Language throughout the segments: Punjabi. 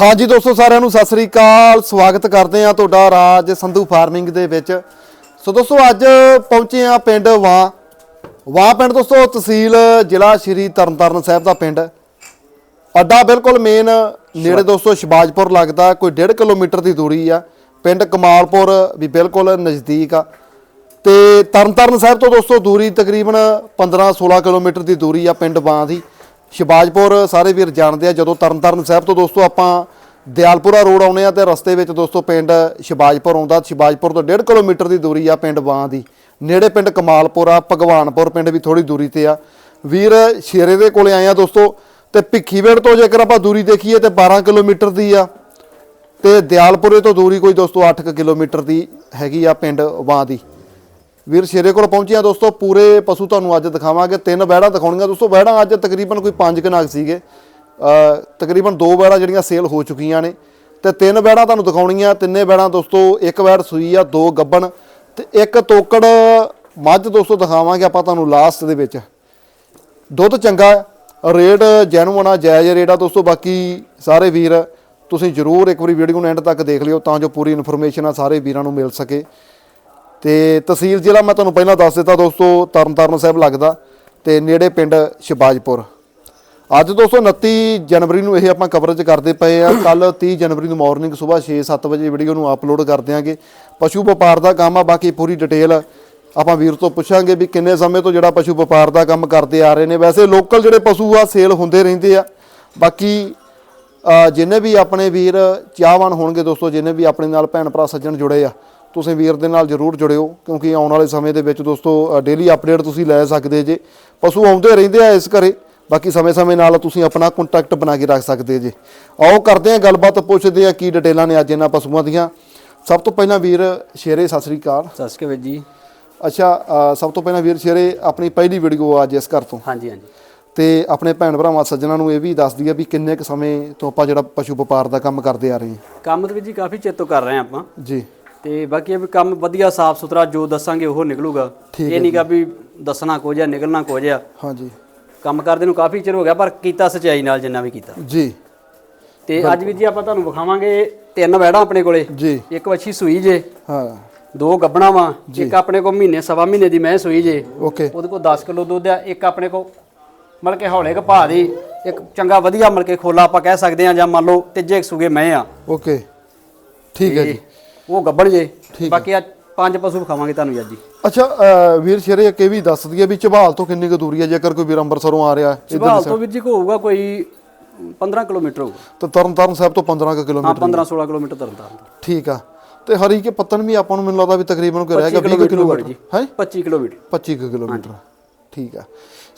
ਹਾਂਜੀ ਦੋਸਤੋ ਸਾਰਿਆਂ ਨੂੰ ਸਤਿ ਸ੍ਰੀ ਅਕਾਲ। ਸਵਾਗਤ ਕਰਦੇ ਆ ਤੁਹਾਡਾ ਰਾਜ ਸੰਧੂ ਫਾਰਮਿੰਗ ਦੇ ਵਿੱਚ। ਸੋ ਦੋਸਤੋ ਅੱਜ ਪਹੁੰਚੇ ਆ ਪਿੰਡ ਵਾਂ। ਵਾਂ ਪਿੰਡ ਦੋਸਤੋ ਤਹਿਸੀਲ ਜ਼ਿਲ੍ਹਾ ਸ਼੍ਰੀ ਤਰਨਤਾਰਨ ਸਾਹਿਬ ਦਾ ਪਿੰਡ। ਅੱਡਾ ਬਿਲਕੁਲ ਮੇਨ ਨੇੜੇ ਦੋਸਤੋ ਸ਼ਿਵਾਜਪੁਰ ਲੱਗਦਾ ਕੋਈ 1.5 ਕਿਲੋਮੀਟਰ ਦੀ ਦੂਰੀ ਆ। ਪਿੰਡ ਕਮਾਲਪੁਰ ਵੀ ਬਿਲਕੁਲ ਨਜ਼ਦੀਕ ਆ। ਤੇ ਤਰਨਤਾਰਨ ਸਾਹਿਬ ਤੋਂ ਦੋਸਤੋ ਦੂਰੀ ਤਕਰੀਬਨ 15-16 ਕਿਲੋਮੀਟਰ ਦੀ ਦੂਰੀ ਆ ਪਿੰਡ ਬਾਂ ਦੀ। ਸ਼ਿਬਾਜਪੁਰ ਸਾਰੇ ਵੀਰ ਜਾਣਦੇ ਆ, ਜਦੋਂ ਤਰਨਤਾਰਨ ਸਾਹਿਬ ਤੋਂ ਦੋਸਤੋ ਆਪਾਂ ਦਿਆਲਪੁਰਾ ਰੋਡ ਆਉਨੇ ਆ ਤੇ ਰਸਤੇ ਵਿੱਚ ਦੋਸਤੋ ਪਿੰਡ ਸ਼ਿਬਾਜਪੁਰ ਆਉਂਦਾ। ਸ਼ਿਬਾਜਪੁਰ ਤੋਂ 1.5 ਕਿਲੋਮੀਟਰ ਦੀ ਦੂਰੀ ਆ ਪਿੰਡ ਬਾਂ ਦੀ। ਨੇੜੇ ਪਿੰਡ ਕਮਾਲਪੁਰ ਆ, ਭਗਵਾਨਪੁਰ ਪਿੰਡ ਵੀ ਥੋੜੀ ਦੂਰੀ ਤੇ ਆ। ਵੀਰ ਸ਼ੇਰੇ ਦੇ ਕੋਲੇ ਆਏ ਆ ਦੋਸਤੋ ਤੇ ਭਿੱਖੀਵੇੜ ਤੋਂ ਜੇਕਰ ਆਪਾਂ ਦੂਰੀ ਦੇਖੀਏ ਤੇ 12 ਕਿਲੋਮੀਟਰ ਦੀ ਆ। ਤੇ ਦਿਆਲਪੁਰੇ ਤੋਂ ਦੂਰੀ ਕੋਈ ਦੋਸਤੋ 8 ਕਿਲੋਮੀਟਰ ਦੀ ਹੈਗੀ ਆ ਪਿੰਡ ਵਾਂ ਦੀ। ਵੀਰ ਸ਼ੇਰੇ ਕੋਲ ਪਹੁੰਚਿਆ ਦੋਸਤੋ ਪੂਰੇ ਪਸ਼ੂ ਤੁਹਾਨੂੰ ਅੱਜ ਦਿਖਾਵਾਂਗੇ। ਤਿੰਨ ਬੈੜਾਂ ਦਿਖਾਉਣੀਆਂ। ਦੋਸਤੋ ਬੈੜਾਂ ਅੱਜ ਤਕਰੀਬਨ ਕੋਈ 5 ਕਨਾਕ ਸੀਗੇ। ਤਕਰੀਬਨ ਦੋ ਬੈੜਾਂ ਜਿਹੜੀਆਂ ਸੇਲ ਹੋ ਚੁੱਕੀਆਂ ਨੇ। ਤੇ ਤਿੰਨ ਬੈੜਾਂ ਤੁਹਾਨੂੰ ਦਿਖਾਉਣੀਆਂ। ਤਿੰਨੇ ਬੈੜਾਂ ਦੋਸਤੋ ਇੱਕ ਬੈੜ ਸੂਈ ਆ ਦੋ ਗੱਬਣ। ਤੇ ਇੱਕ ਤੋਕੜ ਮੱਝ ਦੋਸਤੋ ਦਿਖਾਵਾਂਗੇ ਆਪਾਂ ਤੁਹਾਨੂੰ ਲਾਸਟ ਦੇ ਵਿੱਚ। ਦੁੱਧ ਚੰਗਾ ਹੈ, ਰੇਟ ਜੈਨੂਅਨ ਆ ਜਾਇਜ਼ ਰੇਟ ਆ ਦੋਸਤੋ। ਬਾਕੀ ਸਾਰੇ ਵੀਰ ਤੁਸੀਂ ਜਰੂਰ ਇੱਕ ਵਾਰੀ ਵੀਡੀਓ ਨੂੰ ਐਂਡ ਤੱਕ ਦੇਖ ਲਿਓ ਤਾਂ ਜੋ ਪੂਰੀ ਇਨਫੋਰਮੇਸ਼ਨ ਆ ਸਾਰੇ ਵੀਰਾਂ ਨੂੰ ਮਿਲ ਸਕੇ। ਤੇ ਤਹਿਸੀਲ ਜ਼ਿਲ੍ਹਾ ਮੈਂ ਤੁਹਾਨੂੰ ਪਹਿਲਾਂ ਦੱਸ ਦਿੱਤਾ ਦੋਸਤੋ, ਤਰਨਤਾਰਨ ਸਾਹਿਬ ਲੱਗਦਾ ਤੇ ਨੇੜੇ ਪਿੰਡ ਸ਼ਿਬਾਜਪੁਰ ਅੱਜ ਦੋਸਤੋ 29 ਜਨਵਰੀ ਨੂੰ ਇਹ ਆਪਾਂ ਕਵਰੇਜ ਕਰਦੇ ਪਏ ਆ। ਕੱਲ 30 ਜਨਵਰੀ ਨੂੰ ਮਾਰਨਿੰਗ ਸਵੇਰ 6-7 ਵਜੇ ਵੀਡੀਓ ਨੂੰ ਅਪਲੋਡ ਕਰ ਦਿਆਂਗੇ। ਪਸ਼ੂ ਵਪਾਰ ਦਾ ਕੰਮ ਆ, ਬਾਕੀ ਪੂਰੀ ਡਿਟੇਲ ਆਪਾਂ ਵੀਰ ਤੋਂ ਪੁੱਛਾਂਗੇ ਵੀ ਕਿੰਨੇ ਸਮੇਂ ਤੋਂ ਜਿਹੜਾ ਪਸ਼ੂ ਵਪਾਰ ਦਾ ਕੰਮ ਕਰਦੇ ਆ ਰਹੇ ਨੇ। ਵੈਸੇ ਲੋਕਲ ਜਿਹੜੇ ਪਸ਼ੂ ਆ ਸੇਲ ਹੁੰਦੇ ਰਹਿੰਦੇ ਆ। ਬਾਕੀ ਜਿੰਨੇ ਵੀ ਆਪਣੇ ਵੀਰ ਚਾਹਵਾਨ ਹੋਣਗੇ ਦੋਸਤੋ, ਜਿੰਨੇ ਵੀ ਆਪਣੇ ਨਾਲ ਭੈਣ ਭਰਾ, ਸੱਜਣ ਜੁੜੇ ਆ ਤੁਸੀਂ ਵੀਰ ਦੇ ਨਾਲ ਜਰੂਰ ਜੁੜਿਓ ਕਿਉਂਕਿ ਆਉਣ ਵਾਲੇ ਸਮੇਂ ਦੇ ਵਿੱਚ ਦੋਸਤੋ ਡੇਲੀ ਅਪਡੇਟ ਤੁਸੀਂ ਲੈ ਸਕਦੇ ਜੇ। ਪਸ਼ੂ ਆਉਂਦੇ ਰਹਿੰਦੇ ਆ ਇਸ ਘਰੇ ਬਾਕੀ ਸਮੇਂ-ਸਮੇਂ ਨਾਲ ਤੁਸੀਂ ਆਪਣਾ ਕੰਟੈਕਟ ਬਣਾ ਕੇ ਰੱਖ ਸਕਦੇ ਜੇ। ਆਓ ਕਰਦੇ ਆ ਗੱਲਬਾਤ ਪੁੱਛਦੇ ਆ ਕੀ ਡਿਟੇਲਾਂ ਨੇ ਅੱਜ ਇਹਨਾਂ ਪਸ਼ੂਆਂ ਦੀਆਂ। ਸਭ ਤੋਂ ਪਹਿਲਾਂ ਵੀਰ ਸ਼ੇਰੇ ਸਤਿ ਸ੍ਰੀ ਅਕਾਲ। ਸਤਿ ਸ਼੍ਰੀ ਅਕਾਲ ਜੀ। ਅੱਛਾ ਸਭ ਤੋਂ ਪਹਿਲਾਂ ਵੀਰ ਸ਼ੇਰੇ ਆਪਣੀ ਪਹਿਲੀ ਵੀਡੀਓ ਅੱਜ ਇਸ ਘਰ ਤੋਂ। ਹਾਂਜੀ ਹਾਂਜੀ। ਤੇ ਆਪਣੇ ਭੈਣ ਭਰਾਵਾਂ ਸੱਜਣਾ ਨੂੰ ਇਹ ਵੀ ਦੱਸ ਦਈਏ ਵੀ ਕਿੰਨੇ ਕੁ ਸਮੇਂ ਤੋਂ ਆਪਾਂ ਜਿਹੜਾ ਪਸ਼ੂ ਵਪਾਰ ਦਾ ਕੰਮ ਕਰਦੇ ਆ ਰਹੇ ਹਾਂ। ਕੰਮ ਤੇ ਵੀ ਜੀ ਕਾਫੀ ਚਿਰ ਤੋਂ ਕਰ ਰਹੇ ਹਾਂ ਆਪਾਂ। ਜੀ। ਤੇ ਬਾਕੀ ਇਹ ਵੀ ਕੰਮ ਵਧੀਆ ਸਾਫ਼ ਸੁਥਰਾ ਜੋ ਦੱਸਾਂਗੇ ਉਹ ਨਿਕਲੂਗਾ। ਠੀਕ ਇਹ ਨਹੀਂਗਾ ਵੀ ਦੱਸਣਾ ਕੁਝ ਆ ਨਿਕਲਣਾ ਕੁਝ ਆ। ਹਾਂਜੀ। ਕੰਮ ਕਰਦੇ ਨੂੰ ਕਾਫੀ ਚਿਰ ਹੋ ਗਿਆ ਪਰ ਕੀਤਾ ਸਚਾਈ ਨਾਲ ਜਿੰਨਾ ਵੀ ਕੀਤਾ। ਜੀ। ਤੇ ਅੱਜ ਵੀ ਜੀ ਆਪਾਂ ਤੁਹਾਨੂੰ ਵਿਖਾਵਾਂਗੇ ਤਿੰਨ ਵੈੜਾਂ ਆਪਣੇ ਕੋਲੇ। ਜੀ। ਇੱਕ ਵੱਛੀ ਸੂਈ ਜੇ। ਹਾਂ। ਦੋ ਗੱਬਣਾ ਵਾ। ਇੱਕ ਆਪਣੇ ਕੋਲ ਮਹੀਨੇ ਸਵਾ ਮਹੀਨੇ ਦੀ ਮੈਂ ਸੂਈ ਜੇ। ਓਕੇ। ਉਹਦੇ ਕੋਲ 10 ਕਿਲੋ ਦੁੱਧ ਆ ਇੱਕ ਆਪਣੇ ਕੋਲ ਮਤਲਬ ਕਿ ਹੌਲੇ ਘਪਾ ਦੀ ਇੱਕ ਚੰਗਾ ਵਧੀਆ ਮਤਲਬ ਕਿ ਖੋਲਾ ਆਪਾਂ ਕਹਿ ਸਕਦੇ ਆ ਜਾਂ ਮੰਨ ਲਓ ਤੀਜੇ ਸੂਗੇ ਮੈਂ ਆ। ਓਕੇ। ਠੀਕ ਹੈ ਜੀ। ਉਹ ਗੱਬਣ ਜੇ। ਬਾਕੀ ਆ ਪੰਜ ਪਸ਼ੂ ਵਿਖਾਵਾਂਗੇ ਤੁਹਾਨੂੰ ਅੱਜ ਜੀ ਅੱਛਾ ਵੀਰ ਸ਼ੇਰੇ ਇੱਕ ਇਹ ਵੀ ਦੱਸ ਦਈਏ ਵੀ ਝਬਾਲ ਤੋਂ ਕਿੰਨੀ ਕੁ ਦੂਰੀ ਹੈ ਜੇਕਰ ਕੋਈ ਵੀਰ ਅੰਮ੍ਰਿਤਸਰੋਂ ਆ ਰਿਹਾ ਇੱਧਰ ਸਵਾਲ ਤੋਂ ਵੀਰ ਜੀ ਕੋ ਹੋਊਗਾ ਕੋਈ 15 ਕਿਲੋਮੀਟਰ ਹੋਊਗਾ। ਤਾਂ ਤਰਨਤਾਰਨ ਸਾਹਿਬ ਤੋਂ 15 ਕੁ ਹਾਂ ਕਿਲੋਮੀਟਰ 15 16 ਕਿਲੋਮੀਟਰ ਤਰਨਤਾਰਨ ਤੋਂ। ਠੀਕ ਆ। ਤੇ ਹਰੀ ਕੇ ਪੱਤਨ ਵੀ ਆਪਾਂ ਨੂੰ ਮੈਨੂੰ ਲੱਗਦਾ ਵੀ ਤਕਰੀਬਨ ਕੋਈ ਰਹਿ ਗਿਆ 20 ਕਿਲੋਮੀਟਰ ਹੈ? 25 ਕਿਲੋਮੀਟਰ। 25 ਕੁ ਕਿਲੋਮੀਟਰ। ਠੀਕ ਆ।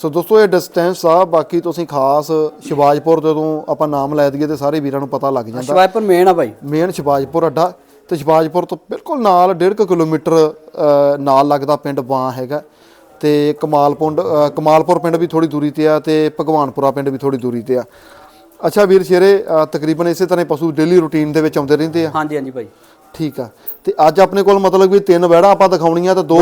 ਸੋ ਦੋਸਤੋ ਇਹ ਡਿਸਟੈਂਸ ਆ ਬਾਕੀ ਤੁਸੀਂ ਖਾਸ ਸ਼ਿਵਾਜਪੁਰ ਜਦੋਂ ਆਪਾਂ ਨਾਮ ਲੈ ਦਈਏ ਤੇ ਸਾਰੇ ਵੀਰਾਂ ਨੂੰ ਪਤਾ ਲੱਗ ਜਾਂਦਾ। ਸ਼ਿਵਾਇਪੁਰ ਮੇਨ ਆ ਭਾਈ ਮੇਨ ਸ਼ਿਵਾਜਪੁਰ ਅੱਡਾ। ਤੇ ਸ਼ਿਵਾਜਪੁਰ ਤੋਂ ਬਿਲਕੁਲ ਨਾਲ 1.5 ਕਿਲੋਮੀਟਰ ਨਾਲ ਲੱਗਦਾ ਪਿੰਡ ਬਾਂ ਹੈਗਾ। ਤੇ ਕਮਾਲਪੁੰਡ ਕਮਾਲਪੁਰ ਪਿੰਡ ਵੀ ਥੋੜੀ ਦੂਰੀ ਤੇ ਆ ਤੇ ਭਗਵਾਨਪੁਰਾ ਪਿੰਡ ਵੀ ਥੋੜੀ ਦੂਰੀ ਤੇ ਆ। ਅੱਛਾ ਵੀਰ ਸ਼ੇਰੇ ਤਕਰੀਬਨ ਇਸੇ ਤਰ੍ਹਾਂ ਪਸ਼ੂ ਡੇਲੀ ਰੂਟੀਨ ਦੇ ਵਿੱਚ ਆਉਂਦੇ ਰਹਿੰਦੇ ਆ? ਹਾਂਜੀ ਹਾਂਜੀ ਭਾਈ। ਠੀਕ ਆ। ਤੇ ਅੱਜ ਆਪਣੇ ਕੋਲ ਮਤਲਬ ਵੀ ਤਿੰਨ ਵਹਿੜਾਂ ਆਪਾਂ ਦਿਖਾਉਣੀਆਂ ਤੇ ਦੋ।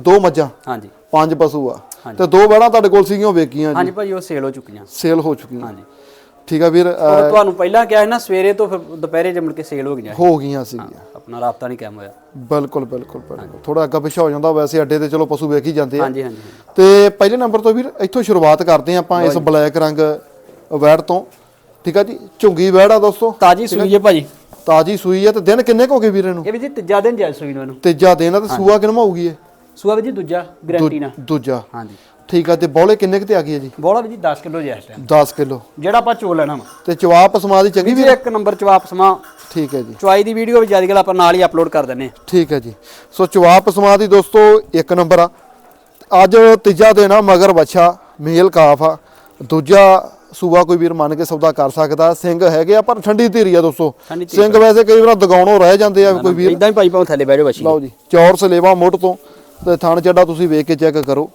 ਦੋ ਮੱਝਾਂ। ਹਾਂਜੀ। ਪੰਜ ਪਸ਼ੂ ਆ। ਤੇ ਦੋ ਵਹਿੜਾਂ ਤੁਹਾਡੇ ਕੋਲ ਸੀਗੀਆਂ ਵੇਚੀਆਂ ਜੀ? ਹਾਂਜੀ ਭਾਈ ਉਹ ਸੇਲ ਹੋ ਚੁੱਕੀਆਂ। ਸੇਲ ਹੋ ਚੁੱਕੀਆਂ। ਹਾਂਜੀ। ਠੀਕ ਆ ਵੀਰ ਤੁਹਾਨੂੰ ਪਹਿਲਾਂ ਕਿਹਾ ਸੀ ਨਾ ਸਵੇਰੇ ਤੋਂ ਫਿਰ ਦੁਪਹਿਰੇ ਜਮਣ ਕੇ ਸੇਲ ਹੋ ਗਈਆਂ ਹੋ ਗਈਆਂ ਸੀਗੀਆਂ। ਆਪਣਾ ਰਾਬਤਾ ਨਹੀਂ ਕਾਇਮ ਹੋਇਆ। ਬਿਲਕੁਲ ਬਿਲਕੁਲ ਬਿਲਕੁਲ। ਥੋੜਾ ਅੱਗਾ ਪਿੱਛਾ ਹੋ ਜਾਂਦਾ ਵੈਸੇ ਅੱਡੇ ਤੇ ਚਲੋ ਪਸ਼ੂ ਵੇਖ ਹੀ ਜਾਂਦੇ ਆ। ਹਾਂਜੀ ਹਾਂਜੀ। ਤੇ ਪਹਿਲੇ ਨੰਬਰ ਤੋਂ ਵੀਰ ਇੱਥੋਂ ਸ਼ੁਰੂਆਤ ਕਰਦੇ ਹਾਂ ਆਪਾਂ ਇਸ ਬਲੈਕ ਰੰਗ ਵੈੜ ਤੋਂ। ਠੀਕ ਆ ਜੀ ਝੁੰਗੀ ਵੈੜ ਆ ਦੋਸਤੋ। ਤਾਜੀ ਸੂਈ ਹੈ ਭਾਜੀ। ਤਾਜੀ ਸੂਈ ਆ ਤੇ ਦਿਨ ਕਿੰਨੇ ਕੁ ਹੋ ਗਏ ਵੀਰੇ ਨੂੰ ਇਹ ਵੀ ਜੀ ਤੀਜਾ ਦਿਨ ਜਾਇ ਸੂਈ ਨੂੰ ਇਹਨੂੰ। ਤੀਜਾ ਦਿਨ ਆ ਤੇ ਸੂਆ ਕਿਨਮ ਹੋਊਗੀ ਇਹ? ਸੂਆ ਵੀ ਜੀ ਦੂਜਾ ਗਰੰਟੀ ਨਾਲ। ਦੂਜਾ। ਹਾਂਜੀ। ਠੀਕ ਆ ਤੇ ਬੌਲੇ ਕਿੰਨੇ ਕੁ ਤੇ ਆ ਗਈ ਹੈ ਜੀ? ਬੋਲਾ ਵੀ ਜੀ 10 ਕਿਲੋ ਇਸ ਟਾਈਮ 10 ਕਿਲੋ। ਜਿਹੜਾ ਆਪਾਂ ਚੋ ਲੈਣਾ ਵਾ। ਤੇ ਚਵਾਪ ਸਮਾ ਦੀ ਚੰਗੀ ਜੀ ਇੱਕ ਨੰਬਰ ਚਵਾਪ ਸਮਾ। ਠੀਕ ਹੈ ਜੀ। ਚੁਆਈ ਦੀ ਵੀਡੀਓ ਵੀ ਜ਼ਿਆਦਾ ਗੱਲ ਆਪਾਂ ਨਾਲ ਹੀ ਅਪਲੋਡ ਕਰ ਦਿੰਨੇ ਆ ਠੀਕ ਹੈ ਜੀ। ਸੋ ਚਵਾਪ ਸਮਾ ਦੀ ਦੋਸਤੋ ਇੱਕ ਨੰਬਰ ਆ। ਅੱਜ ਤੀਜਾ ਦਿਨ ਆ ਮਗਰ ਬੱਚਾ ਮੇਲ ਕਾਫ ਆ। ਦੂਜਾ ਸੂਆ ਕੋਈ ਵੀਰ ਮੰਨ ਕੇ ਸੌਦਾ ਕਰ ਸਕਦਾ। ਸਿੰਘ ਹੈਗੇ ਆ ਪਰ ਠੰਡੀ ਧੀਰੀ ਆ ਦੋਸਤੋ। ਠੰਡੀ ਸਿੰਘ ਵੈਸੇ ਕਈ ਵਾਰ ਦਗਾਉਣੋਂ ਰਹਿ ਜਾਂਦੇ ਆ ਕੋਈ ਵੀਰ। ਇਦਾਂ ਹੀ ਭਾਈ ਭਾਵੇਂ ਥੱਲੇ ਜਾਓ ਬੱਚੀ ਲਓ ਜੀ ਚੌਰ ਸਲੇਵਾ ਮੁੱਢ ਤੋਂ ਤੇ ਥਣ ਚੱਡਾ ਤੁਸੀਂ ਵੇਖ ਕੇ ਚੈੱਕ ਕਰੋ।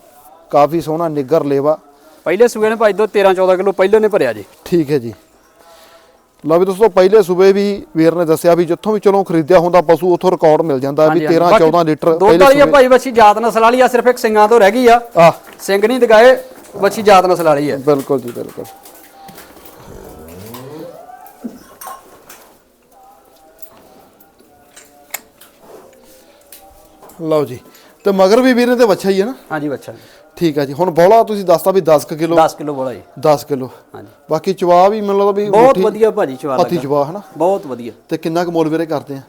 ਕਾਫੀ ਸੋਹਣਾ ਨਿੱਗਰ ਲੇਵਾ। ਪਹਿਲੇ ਸੂਏ ਨੇ ਭਾਈ ਦੋ 13 14 ਕਿਲੋ ਪਹਿਲੇ ਨੇ ਭਰਿਆ ਜੀ। ਠੀਕ ਹੈ ਜੀ। ਲਓ ਵੀ ਦੋਸਤੋ ਪਹਿਲੇ ਸੂਬੇ ਵੀ ਵੀਰ ਨੇ ਦੱਸਿਆ ਵੀ ਜਿੱਥੋਂ ਵੀ ਚਲੋ ਖਰੀਦਿਆ ਹੁੰਦਾ ਪਸ਼ੂ ਉੱਥੋਂ ਰਿਕਾਰਡ ਮਿਲ ਜਾਂਦਾ ਵੀ 13 14 ਲੀਟਰ ਪਹਿਲੇ ਦੁੱਧ ਭਾਈ ਵੱਛੀ ਜਾਤ ਨਸਲ ਵਾਲੀ ਆ ਸਿਰਫ ਇੱਕ ਸਿੰਘਾਂ ਤੋਂ ਰਹਿ ਗਈ ਆ। ਆ। ਸਿੰਘ ਨਹੀਂ ਦਿਖਾਏ ਵੱਛੀ ਜਾਤ ਨਸਲ ਵਾਲੀ ਆ ਬਿਲਕੁਲ ਜੀ ਬਿਲਕੁਲ। ਲਓ ਜੀ ਤੇ ਮਗਰ ਵੀ ਵੀਰ ਨੇ ਤੇ ਵੱਛਾ ਹੀ ਹੈ ਨਾ? ਹਾਂਜੀ ਵੱਛਾ ਠੀਕ ਹੈ ਜੀ। ਹੁਣ ਬੋਲਾ ਤੁਸੀਂ ਦੱਸਤਾ ਵੀ 10 ਕਿਲੋ। 10 ਕਿਲੋ ਬੋਲਾ ਜੀ। 10 ਕਿਲੋ। ਹਾਂਜੀ। ਬਾਕੀ ਚਵਾ ਵੀ ਮੈਨੂੰ ਲੱਗਦਾ ਵੀ ਬਹੁਤ ਵਧੀਆ ਭਾਜੀ ਚਵਾ ਹੱਥੀ ਲੱਗਾ। ਚਵਾ ਹਨਾ? ਬਹੁਤ ਵਧੀਆ। ਤੇ ਕਿੰਨਾ ਕੁ ਮੁੱਲ ਵੀਰੇ ਕਰਦੇ ਆ?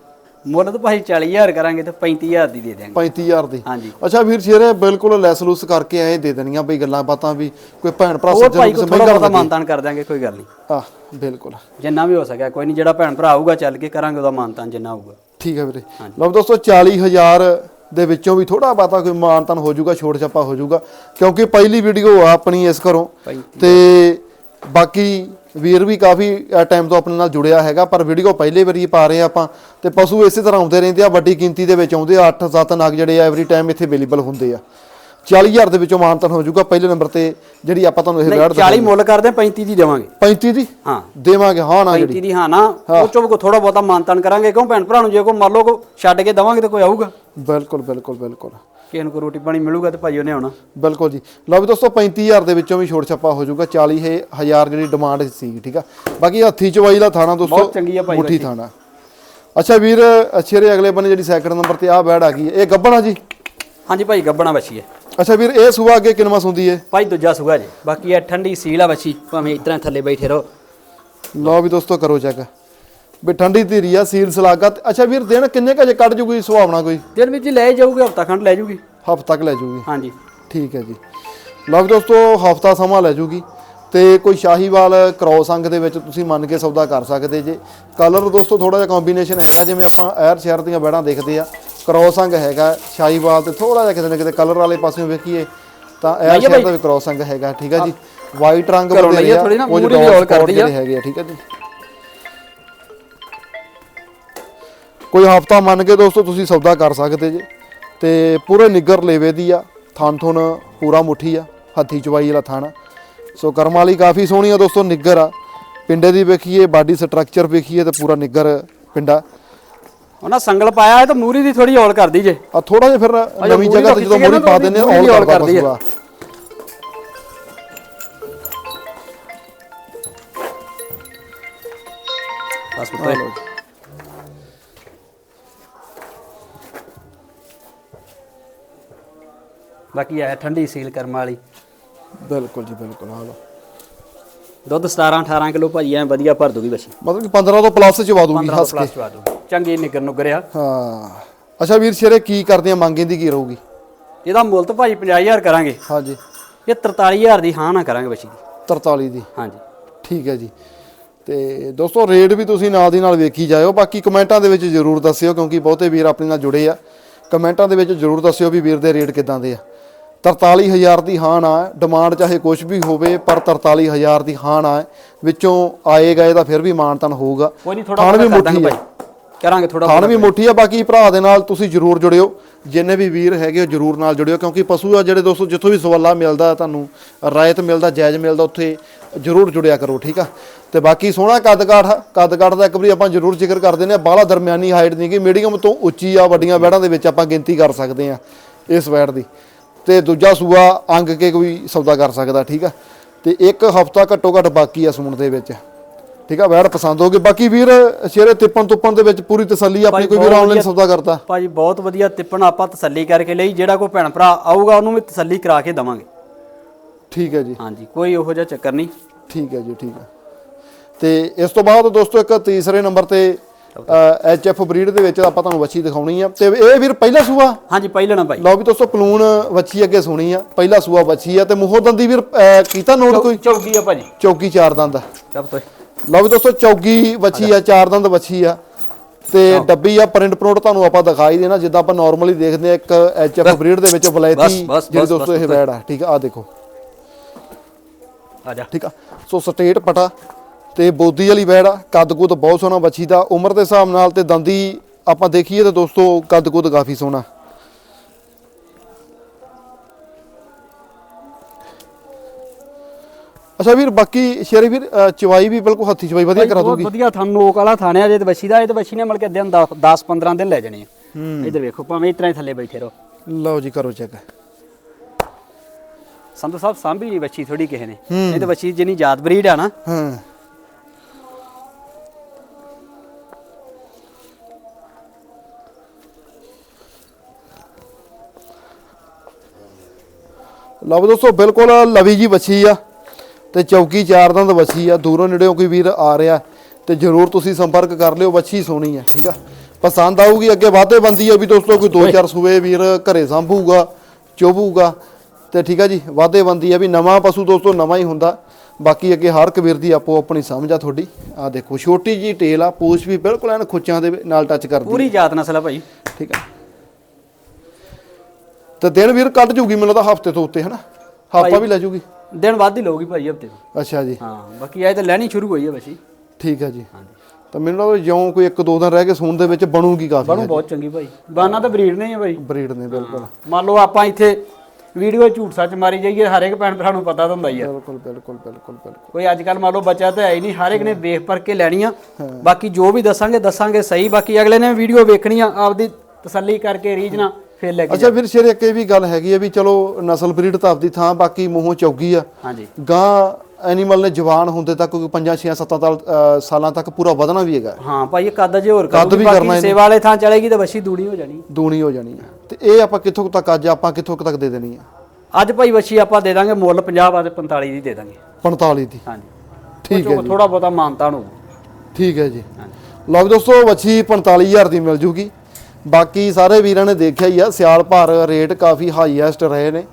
ਮੁੱਲ ਤਾਂ ਭਾਈ 40000 ਕਰਾਂਗੇ ਤੇ 35000 ਦੀ ਦੇ ਦਿਆਂਗੇ। 35000 ਦੀ। ਹਾਂਜੀ। ਅੱਛਾ ਵੀਰ ਸ਼ੇਰੇ ਬਿਲਕੁਲ ਲੈਸ ਲੂਸ ਕਰਕੇ ਐਂ ਦੇ ਦੇਣੀਆਂ ਬਈ ਗੱਲਾਂ ਬਾਤਾਂ ਵੀ। ਕੋਈ ਭੈਣ ਭਰਾ ਸੱਜਣ ਭਾਈ ਕਿਸੇ ਕੋ ਥੋੜਾ ਮਹਿੰਗਾ ਬਹੁਤਾ ਲੱਗੇ ਮਾਨਤਾਨ ਕਰ ਦਿਆਂਗੇ ਕੋਈ ਗੱਲ ਨਹੀਂ। ਆ ਬਿਲਕੁਲ। ਜਿੰਨਾ ਵੀ ਹੋ ਸਕਿਆ ਕੋਈ ਨਹੀਂ ਜਿਹੜਾ ਭੈਣ ਭਰਾ ਆਊਗਾ ਚੱਲ ਕੇ ਕਰਾਂਗੇ ਉਹਦਾ ਮਾਨਤਾਨ ਜਿੰਨਾ ਹੋਊਗਾ ਠੀਕ ਹੈ ਵੀਰੇ। ਲਓ ਦੋਸਤੋ 40000 ਦੇ ਵਿੱਚੋਂ ਵੀ ਥੋੜਾ ਬਾਤਾ ਕੋਈ ਮਾਨਤਨ ਹੋ ਜਾਊਗਾ ਛੋੜ ਛਾਪਾ ਹੋ ਜਾਊਗਾ। ਕਿਉਂਕਿ ਪਹਿਲੀ ਵੀਡੀਓ ਆ ਆਪਣੀ ਇਸ ਘਰੋਂ। ਤੇ ਬਾਕੀ ਵੀਰ ਵੀ ਕਾਫੀ ਟਾਈਮ ਤੋਂ ਆਪਣੇ ਨਾਲ ਜੁੜਿਆ ਹੈਗਾ ਪਰ ਵੀਡੀਓ ਪਹਿਲੇ ਵਾਰੀ ਪਾ ਰਹੇ ਆਪਾਂ। ਤੇ ਪਸ਼ੂ ਇਸੇ ਤਰ੍ਹਾਂ ਆਉਂਦੇ ਰਹਿੰਦੇ ਆ ਵੱਡੀ ਗਿਣਤੀ ਦੇ ਵਿੱਚ ਆਉਂਦੇ ਆ 8-7 ਨਗ ਜਿਹੜੇ ਆ ਐਵਰੀ ਟਾਈਮ ਇੱਥੇ ਅਵੇਲੇਬਲ ਹੁੰਦੇ ਆ। 40000 ਦੇ ਵਿੱਚੋਂ ਮਾਨਤਨ ਹੋ ਜਾਊਗਾ ਪਹਿਲੇ ਨੰਬਰ ਤੇ ਜਿਹੜੀ ਆਪਾਂ ਤੁਹਾਨੂੰ ਇਹ ਵੈੜ 40 ਮੁੱਲ ਕਰਦੇ ਆ, 35 ਦੀ ਦੇਵਾਂਗੇ। 35 ਦੀ? ਹਾਂ। ਦੇਵਾਂਗੇ ਹਾਂ ਨਾ ਜਿਹੜੀ। 35 ਦੀ ਹਾਂ ਨਾ। ਉਹ ਚੋਂ ਕੋ ਥੋੜਾ ਬਹੁਤਾ ਮਾਨਤਾਨ ਕਰਾਂਗੇ ਕਿਉਂ ਭੈਣ ਭਰਾ ਨੂੰ ਜੇ ਕੋ ਮੰਨ ਲਓ ਕੋ ਛੱਡ ਕੇ ਦਵਾਂਗੇ ਤੇ ਕੋਈ ਆਊਗਾ। ਬਿਲਕੁਲ ਬਿਲਕੁਲ ਬਿਲਕੁਲ। ਕਿਸੇ ਨੂੰ ਕੋਈ ਰੋਟੀ ਪਾਣੀ ਮਿਲੂਗਾ ਤੇ ਭਾਈ ਉਹਨੇ ਆਉਣਾ। ਬਿਲਕੁਲ ਜੀ। ਲਓ ਵੀ ਦੋਸਤੋ 35000 ਦੇ ਵਿੱਚੋਂ ਵੀ ਛੋੜ ਛੱਪਾ ਹੋ ਜਾਊਗਾ 40000 ਜਿਹੜੀ ਡਿਮਾਂਡ ਸੀ ਠੀਕ ਆ। ਬਾਕੀ ਹੱਥੀ ਚਵਾਈ ਦਾ ਥਾਣਾ ਦੋਸਤੋ ਬਹੁਤ ਚੰਗੀ ਆ ਭਾਈ ਮੁੱਠੀ ਥਾਣਾ। ਅੱਛਾ ਵੀਰ ਅਛੇਰੇ ਅਗਲੇ ਬੰਨੇ ਜਿਹੜੀ ਸੈਕਿੰਡ ਨੰਬਰ ਤੇ ਆਹ ਬੈੜ ਆ ਗਈ ਇਹ ਗੱਬਣਾ ਜੀ? ਹਾਂਜੀ ਭਾਈ ਗੱਬਣਾ ਬੱਚੀ ਹੈ। ਅੱਛਾ ਵੀਰ ਇਹ ਸੂਆ ਅੱਗੇ ਕਿੰਨਵਾਂ ਸੁੰਦੀ ਹੈ ਭਾਈ ਦੂਜਾ ਸੁਗਾ ਜੀ। ਬਾਕੀ ਇਹ ਠੰਡੀ ਸੀਲ ਆ ਬੱਚੀ ਭਾਵੇਂ ਇਤਨਾ ਥੱਲੇ ਬੈਠੇ ਰਹੋ। ਲਓ ਵੀ ਦੋਸਤੋ ਕਰੋ ਚੈੱਕ ਵੀ ਠੰਡੀ ਧੀਰੀ ਆ ਸੀਲ ਸਲਾਗਾ ਤੇ ਅੱਛਾ ਵੀਰ ਦਿਨ ਕਿੰਨੇ ਕਜੇ ਕੱਢ ਜੂਗੀ ਸੁਹਾਵਣਾ ਕੋਈ? ਦਿਨ ਵਿੱਚ ਹੀ ਲੈ ਜਾਊਗੇ ਹਫਤਾ ਖੰਡ ਲੈ ਜਾਊਗੀ ਹਫ਼ਤਾ ਤੱਕ ਲੈ ਜੂਗੀ। ਹਾਂਜੀ। ਠੀਕ ਹੈ ਜੀ। ਲਓ ਵੀ ਦੋਸਤੋ ਹਫਤਾ ਸਮਾਂ ਲੈ ਜੂਗੀ। ਤੇ ਕੋਈ ਸ਼ਾਹੀਵਾਲ ਕ੍ਰੋਸ ਅੰਗ ਦੇ ਵਿੱਚ ਤੁਸੀਂ ਮੰਨ ਕੇ ਸੌਦਾ ਕਰ ਸਕਦੇ ਜੇ। ਕਲਰ ਦੋਸਤੋ ਥੋੜਾ ਜਿਹਾ ਕੰਬੀਨੇਸ਼ਨ ਹੈਗਾ ਜਿਵੇਂ ਆਪਾਂ ਐਰ ਸ਼ਹਿਰ ਦੀਆਂ ਬੈੜਾਂ ਦੇਖਦੇ ਆ। ਕ੍ਰੋਸ ਅੰਗ ਹੈਗਾ ਸ਼ਾਹੀਵਾਲ ਤੇ ਥੋੜਾ ਜਿਹਾ ਕਿਤੇ ਨਾ ਕਿਤੇ ਕਲਰ ਵਾਲੇ ਪਾਸਿਓਂ ਵੇਖੀਏ ਤਾਂ ਸ਼ਹਿਰ ਦਾ ਵੀ ਕ੍ਰੋਸ ਅੰਗ ਹੈਗਾ ਠੀਕ ਹੈ ਜੀ? ਵਾਈਟ ਰੰਗ ਘਰੋਂ ਬਦਲੇ ਲਈਏ ਆ ਥੋੜ੍ਹੀ ਨਾ, ਮੂਹਰੇ ਵੀ ਸਪੌਟ ਕਰਦੀ ਆ। ਹੈਗੇ ਆ ਠੀਕ ਹੈ ਜੀ? ਕੋਈ ਹਫਤਾ ਮੰਨ ਕੇ ਦੋਸਤੋ ਤੁਸੀਂ ਸੌਦਾ ਕਰ ਸਕਦੇ ਜੇ। ਤੇ ਪੂਰੇ ਨਿੱਗਰ ਲੇਵੇ ਦੀ ਆ ਥਣ ਥੁਣ ਪੂਰਾ ਮੁੱਠੀ ਆ ਹੱਥੀ ਚਵਾਈ ਵਾਲਾ ਥਣ ਸੋ ਕਰਮ ਵਾਲੀ ਕਾਫੀ ਸੋਹਣੀ ਆ ਦੋਸਤੋ ਨਿੱਗਰ ਆ। ਪਿੰਡੇ ਦੀ ਵੇਖੀਏ ਬਾਡੀ ਸਟਰਕਚਰ ਵੇਖੀਏ ਤੇ ਪੂਰਾ ਨਿੱਗਰ ਪਿੰਡਾ। ਉਹਨਾਂ ਸੰਗਲ ਪਾਇਆ ਹੈ ਤਾਂ ਮੂਰੀ ਦੀ ਥੋੜੀ ਹੌਲ ਕਰਦੀ ਜੇ। ਆ ਥੋੜਾ ਜਿਹਾ ਫਿਰ ਨਵੀਂ ਜਗ੍ਹਾ ਤੇ ਜਦੋਂ ਨਾ ਪਾ ਦਿੰਦੇ ਆ ਹੌਲ ਕਰਦਾ ਆ। ਬਸ ਪੁੱਤਰ ਬਾਕੀ ਆ ਠੰਡੀ ਸੀਲ ਕਰਮ ਵਾਲੀ। ਬਿਲਕੁਲ ਜੀ ਬਿਲਕੁਲ ਹਾਂ ਲਓ। ਦੁੱਧ 17 18 ਕਿਲੋ ਭਾਈ ਐ ਵਧੀਆ ਭਰ ਦੂਗੀ ਬੱਚੀ ਮਤਲਬ ਕਿ 15 ਤੋਂ ਪਲੱਸ ਚਵਾ ਦੂਗੀ 15 ਹੱਸ ਕੇ। ਪਲੱਸ ਚਵਾ ਦੂਗੀ ਚੰਗੀ ਨਿਗਰ ਨੁਗਰਿਆ ਹਾਂ। ਅੱਛਾ ਵੀਰ ਸ਼ੇਰੇ ਕੀ ਕਰਦੇ ਆ ਮੰਗੇ ਦੀ ਕੀ ਰਹੂਗੀ? ਇਹਦਾ ਮੁੱਲ ਤਾਂ ਭਾਈ 50000 ਕਰਾਂਗੇ। ਹਾਂਜੀ। ਇਹ 43000 ਦੀ ਹਾਂ ਨਾ ਕਰਾਂਗੇ ਬੱਚੀ ਦੀ। 43 ਦੀ? ਹਾਂਜੀ। ਠੀਕ ਹੈ ਜੀ। ਤੇ ਦੋਸਤੋ ਰੇਟ ਵੀ ਤੁਸੀਂ ਨਾਲ ਦੀ ਨਾਲ ਵੇਖੀ ਜਾਇਓ। ਬਾਕੀ ਕਮੈਂਟਾਂ ਦੇ ਵਿੱਚ ਜਰੂਰ ਦੱਸਿਓ ਕਿਉਂਕਿ ਬਹੁਤੇ ਵੀਰ ਆਪਣੇ ਨਾਲ ਜੁੜੇ ਆ। ਕਮੈਂਟਾਂ ਦੇ ਵਿੱਚ ਜਰੂਰ ਦੱਸਿਓ ਵੀ ਵੀਰ ਦੇ ਰੇਟ ਕਿਦਾਂ ਦੇ ਆ। 43000 ਦੀ ਹਾਂ ਨਾ ਹੈ ਡਿਮਾਂਡ ਚਾਹੇ ਕੁਝ ਵੀ ਹੋਵੇ ਪਰ 43000 ਦੀ ਹਾਂ ਨਾ ਹੈ ਵਿੱਚੋਂ ਆਏਗਾ ਇਹਦਾ ਫਿਰ ਵੀ ਮਾਨਤਨ ਹੋਊਗਾ। ਕੋਈ ਨਹੀਂ ਥੋੜਾ ਥਾਣ ਵੀ ਆ। ਭਾਈ। ਕਰਾਂਗੇ ਥੋੜਾ ਥਾਣ ਵੀ ਮੁੱਠੀ ਆ ਬਾਕੀ ਭਰਾ ਦੇ ਨਾਲ ਤੁਸੀਂ ਜਰੂਰ ਜੁੜਿਓ। ਜਿੰਨੇ ਵੀ ਵੀਰ ਹੈਗੇ ਉਹ ਜਰੂਰ ਨਾਲ ਜੁੜਿਓ ਕਿਉਂਕਿ ਪਸ਼ੂ ਆ ਜਿਹੜੇ ਦੋਸਤੋ ਜਿੱਥੋਂ ਵੀ ਸਵਾਲਾ ਮਿਲਦਾ ਤੁਹਾਨੂੰ ਰਾਇਤ ਮਿਲਦਾ ਜਾਇਜ਼ ਮਿਲਦਾ ਉੱਥੇ ਜਰੂਰ ਜੁੜਿਆ ਕਰੋ ਠੀਕ ਆ? ਤੇ ਬਾਕੀ ਸੋਹਣਾ ਕੱਦ-ਕਾਠ ਕੱਦ-ਕਾਠ ਦਾ ਇੱਕ ਵਾਰੀ ਆਪਾਂ ਜਰੂਰ ਜ਼ਿਕਰ ਕਰ ਦਿੰਦੇ ਆ ਬਾਹਲਾ ਦਰਮਿਆਨੀ ਹਾਈਟ ਨਹੀਂ ਕਿ ਮੀਡੀਅਮ ਤੋਂ ਉੱਚੀ ਆ ਵੱਡੀਆਂ ਵੈੜਾਂ ਦੇ ਵਿੱਚ ਆਪਾਂ ਗਿਣਤੀ ਕਰ ਸਕਦੇ ਆ ਇਸ ਵੈੜ ਦੀ। ਤੇ ਦੂਜਾ ਸੂਆ ਅੰਗ ਕੇ ਕੋਈ ਸੌਦਾ ਕਰ ਸਕਦਾ ਠੀਕ ਆ? ਤੇ ਇੱਕ ਹਫਤਾ ਘੱਟੋ ਘੱਟ ਬਾਕੀ ਆ ਸੂਣ ਦੇ ਵਿੱਚ। ਠੀਕ ਆ ਵੈੜ ਪਸੰਦ ਹੋਗੇ ਬਾਕੀ ਵੀਰ ਸ਼ੇਰੇ ਤਿੱਪਣ ਤੁੱਪਣ ਦੇ ਵਿੱਚ ਪੂਰੀ ਤਸੱਲੀ ਆਪਣੀ ਕੋਈ ਵੀਰ ਆਨਲਾਈਨ। ਸੌਦਾ ਕਰਤਾ ਭਾਜੀ ਬਹੁਤ ਵਧੀਆ ਤਿੱਪਣ ਆਪਾਂ ਤਸੱਲੀ ਕਰਕੇ ਲਈ ਜਿਹੜਾ ਕੋਈ ਭੈਣ ਭਰਾ ਆਊਗਾ ਉਹਨੂੰ ਵੀ ਤਸੱਲੀ ਕਰਾ ਕੇ ਦਵਾਂਗੇ। ਠੀਕ ਹੈ ਜੀ। ਹਾਂਜੀ ਕੋਈ ਉਹੋ ਜਿਹਾ ਚੱਕਰ ਨਹੀਂ। ਠੀਕ ਹੈ ਜੀ ਠੀਕ ਹੈ ਤੇ ਇਸ ਤੋਂ ਬਾਅਦ ਦੋਸਤੋ ਇੱਕ ਤੀਸਰੇ ਨੰਬਰ ਤੇ ਐਚ ਐਫ ਬਰੀਡ ਦੇ ਵਿੱਚ ਆਪਾਂ ਤੁਹਾਨੂੰ ਵੱਛੀ ਦਿਖਾਉਣੀ ਆ। ਤੇ ਇਹ ਵੀਰ ਪਹਿਲਾ ਸੂਆ? ਹਾਂਜੀ ਪਹਿਲਾਂ ਨਾ ਭਾਈ ਲਓ ਵੀ ਦੋਸਤੋ ਪਲੂਣ ਵੱਛੀ ਅੱਗੇ ਸੁਣੀ ਆ। ਪਹਿਲਾ ਸੂਆ ਵੱਛੀ ਆ। ਤੇ ਮੂੰਹੋਂ ਦੰਦੀ ਵੀਰ ਕੀਤਾ ਨੋਟ ਕੋਈ? ਚੌਕੀ ਆ ਭਾਜੀ। ਚੌਕੀ ਚਾਰ ਦੰਦ ਆ। ਸਭ ਤੋਂ ਲਓ ਵੀ ਦੋਸਤੋ ਚੌਗੀ ਵੱਛੀ ਆ ਚਾਰ ਦੰਦ ਵੱਛੀ ਆ। ਤੇ ਡੱਬੀ ਆ ਪ੍ਰਿੰਟ ਪ੍ਰਿੰਟ ਤੁਹਾਨੂੰ ਆਪਾਂ ਦਿਖਾਈ ਦੇਣਾ ਜਿੱਦਾਂ ਆਪਾਂ ਨਾਰਮਲੀ ਦੇਖਦੇ ਆ ਇੱਕ ਐਚ ਐਫ ਬਰੀਡ ਦੇ ਵਿੱਚ ਬਸ, ਜਿਹੜੀ ਦੋਸਤੋ ਇਹ ਵੈੜ ਆ। ਠੀਕ ਆ ਆ ਦੇਖੋ। ਆ ਜਾ। ਠੀਕ ਆ। ਸੋ ਸਟੇਟ ਪਟਾ ਤੇ ਬੋਦੀ ਵਾਲੀ ਵੈੜ ਆ ਕੱਦ ਕੁੱਦ ਬਹੁਤ ਸੋਹਣਾ ਬੱਚੀ ਦਾ। ਉਮਰ ਦੇ ਹਿਸਾਬ ਨਾਲ ਤੇ ਦੰਦੀ ਆਪਾਂ ਦੇਖੀਏ ਤਾਂ ਦੋਸਤੋ ਕੱਦ ਕੁੱਦ ਕਾਫੀ ਸੋਹਣਾ। ਅੱਛਾ ਵੀਰ ਬਾਕੀ ਸ਼ੇਰੇ ਵੀਰ ਅ, ਚਵਾਈ ਵੀ ਬਿਲਕੁਲ ਹੱਥੀ ਚਵਾਈ ਵਧੀਆ ਕਰਾ ਬਹੁਤ ਦੂਗੀ ਵਧੀਆ ਤੁਹਾਨੂੰ ਨੋਕ ਵਾਲਾ ਥਾਣਿਆ ਜੇ ਤੇ ਬੱਚੀ ਦਾ ਇਹ ਤੇ ਬੱਚੀ ਨੇ ਮਿਲ ਕੇ ਦਿਨ 10 15 ਦਿਨ ਲੈ ਜਾਣੇ ਆ। ਇੱਧਰ ਵੇਖੋ ਭਾਵੇਂ ਇਤਨਾ ਹੀ ਥੱਲੇ ਬੈਠੇ ਰਹੋ। ਲਓ ਜੀ ਕਰੋ ਚੈੱਕ। ਸੰਧੂ ਸਾਹਿਬ ਸਾਂਭੀ ਨਹੀਂ ਬੱਚੀ ਥੋੜੀ ਕਿਸੇ ਨੇ। ਇਹ ਤੇ ਬੱਚੀ ਜਿੰਨੀ ਯਾਦ ਬਰੀਡ ਆ ਨਾ। ਹਾਂ। ਲਓ ਵੀ ਦੋਸਤੋ ਬਿਲਕੁਲ ਲਵੀ ਜੀ ਵੱਛੀ ਆ। ਤੇ ਚੌਕੀ ਚਾਰ ਦੰਦ ਵੱਛੀ ਆ ਦੂਰੋਂ ਨੇੜਿਓਂ ਕੋਈ ਵੀਰ ਆ ਰਿਹਾ। ਤੇ ਜਰੂਰ ਤੁਸੀਂ ਸੰਪਰਕ ਕਰ ਲਿਓ ਵੱਛੀ ਸੋਹਣੀ ਆ ਠੀਕ ਆ? ਪਸੰਦ ਆਊਗੀ ਅੱਗੇ ਵਾਧੇ ਬੰਦੀ ਆ ਵੀ ਦੋਸਤੋ ਕੋਈ ਦੋ ਚਾਰ ਸੂਏ ਵੀਰ ਘਰੇ ਸੰਭੂਗਾ ਚੋਬੂਗਾ ਤੇ ਠੀਕ ਆ ਜੀ ਵਾਧੇ ਬੰਦੀ ਆ ਵੀ ਨਵਾਂ ਪਸ਼ੂ ਦੋਸਤੋ ਨਵਾਂ ਹੀ ਹੁੰਦਾ। ਬਾਕੀ ਅੱਗੇ ਹਰ ਇੱਕ ਵੀਰ ਦੀ ਆਪੋ ਆਪਣੀ ਸਮਝ ਆ ਤੁਹਾਡੀ। ਆ ਦੇਖੋ ਛੋਟੀ ਜੀ ਟੇਲ ਆ ਪੂਛ ਵੀ ਬਿਲਕੁਲ ਐਨ ਖੁੱਚਾਂ ਦੇ ਨਾਲ ਟੱਚ ਕਰਦੀ ਪੂਰੀ ਜਾਤ ਨਸਲ ਆ ਭਾਈ। ਠੀਕ ਆ। ਤੇ ਦਿਨ ਵੀਰ ਕੱਢ ਜੂਗੀ ਮੈਨੂੰ ਲੱਗਦਾ ਹਫ਼ਤੇ ਤੋਂ ਉੱਤੇ ਹਨਾ? ਹਾਪਾ ਵੀ ਲੈ ਜੂਗੀ? ਦਿਨ ਵੱਧ ਹੀ ਲਊਗੀ ਭਾਈ ਹਫ਼ਤੇ ਅੱਛਾ ਜੀ। ਹਾਂ ਬਾਕੀ ਇਹ ਤਾਂ ਲੈਣੀ ਸ਼ੁਰੂ ਹੋਈ ਹੈ ਵੈਸੀ ਠੀਕ ਹੈ ਜੀ। ਤਾਂ ਮੈਨੂੰ ਲੱਗਦਾ ਜਿਉਂ ਕੋਈ ਇੱਕ ਦੋ ਦਿਨ ਰਹਿ ਕੇ ਸੂਣ ਦੇ ਵਿੱਚ ਬਣੂਗੀ ਕਾਫੀ ਬਣੂ ਬਹੁਤ ਚੰਗੀ ਭਾਈ। ਬਾਨਾ ਤਾਂ ਬਰੀਡ ਨਹੀਂ ਹੈ ਭਾਈ। ਬਰੀਡ ਨੇ ਬਿਲਕੁਲ। ਮੰਨ ਲਓ ਆਪਾਂ ਇੱਥੇ ਵੀਡੀਓ ਝੂਠ ਸੱਚ ਮਾਰੀ ਜਾਈਏ ਹਰ ਇੱਕ ਭੈਣ ਭਰਾ ਨੂੰ ਪਤਾ ਤਾਂ ਹੁੰਦਾ ਹੀ ਆ। ਬਿਲਕੁਲ ਬਿਲਕੁਲ ਬਿਲਕੁਲ ਬਿਲਕੁਲ। ਕੋਈ ਅੱਜ ਕੱਲ ਮੰਨ ਲਓ ਬੱਚਾ ਤਾਂ ਹੈ ਹੀ ਨਹੀਂ ਹਰ ਇੱਕ ਨੇ ਵੇਖ ਪਰ ਕੇ ਲੈਣੀ ਆ ਬਾਕੀ ਜੋ ਵੀ ਦੱਸਾਂਗੇ ਦੱਸਾਂਗੇ ਸਹੀ। ਬਾਕੀ ਅਗਲੇ ਨੇ ਵੀਡੀਓ ਵੇਖਣੀ ਆ ਆਪਦੀ ਤਸੱਲੀ ਕਰਕੇ ਰੀਝ ਨਾਲ। ਫੇਰ ਲੈ ਕੇ ਅੱਛਾ ਫਿਰ ਸ਼ੇਰ ਇੱਕ ਇਹ ਵੀ ਗੱਲ ਹੈਗੀ ਹੈ ਵੀ ਚਲੋ ਨਸਲ ਬਰੀਡ ਤਾਂ ਆਪਦੀ ਥਾਂ ਬਾਕੀ ਮੂੰਹੋਂ ਚੌਗੀ ਆ। ਹਾਂਜੀ। ਗਾਂ ਐਨੀਮਲ ਨੇ ਜਵਾਨ ਹੁੰਦੇ ਤੱਕ ਕੋਈ 5 6 7 ਸਾਲਾਂ ਤੱਕ ਪੂਰਾ ਵਧਣਾ ਵੀ ਹੈਗਾ। ਹਾਂ ਭਾਈ ਇਹ ਕੱਦ ਜੇ ਹੋਰ ਕੱਦ ਵੀ ਕਰਨਾ ਸੇਵਾ ਵਾਲੇ ਥਾਂ ਚਲੇਗੀ ਤਾਂ ਵਸ਼ੀ ਦੂਣੀ ਹੋ ਜਾਣੀ। ਦੂਣੀ ਹੋ ਜਾਣੀ ਹੈ ਤੇ ਇਹ ਆਪਾਂ ਕਿੱਥੋਂ ਤੱਕ ਅੱਜ ਆਪਾਂ ਕਿੱਥੋਂ ਤੱਕ ਦੇ ਦੇਣੀ ਆ? ਅੱਜ ਭਾਈ ਵਸ਼ੀ ਆਪਾਂ ਦੇ ਦਾਂਗੇ ਮੁੱਲ 50 ਬਾਦ 45 ਦੀ ਦੇ ਦਾਂਗੇ। 45 ਦੀ। ਹਾਂਜੀ। ਠੀਕ ਹੈ ਥੋੜਾ ਬਹੁਤਾ ਮਾਨਤਾ ਨੂੰ। ਠੀਕ ਹੈ ਜੀ। ਲਓ ਦੋਸਤੋ ਵੱਛੀ 45000 ਦੀ ਮਿਲ ਜੂਗੀ। ਬਾਕੀ ਸਾਰੇ ਵੀਰਾਂ ਨੇ ਦੇਖਿਆ ਹੀ ਆ ਸਿਆਲ ਭਰ ਰੇਟ ਕਾਫੀ ਹਾਈਐਸਟ ਰਹੇ ਨੇ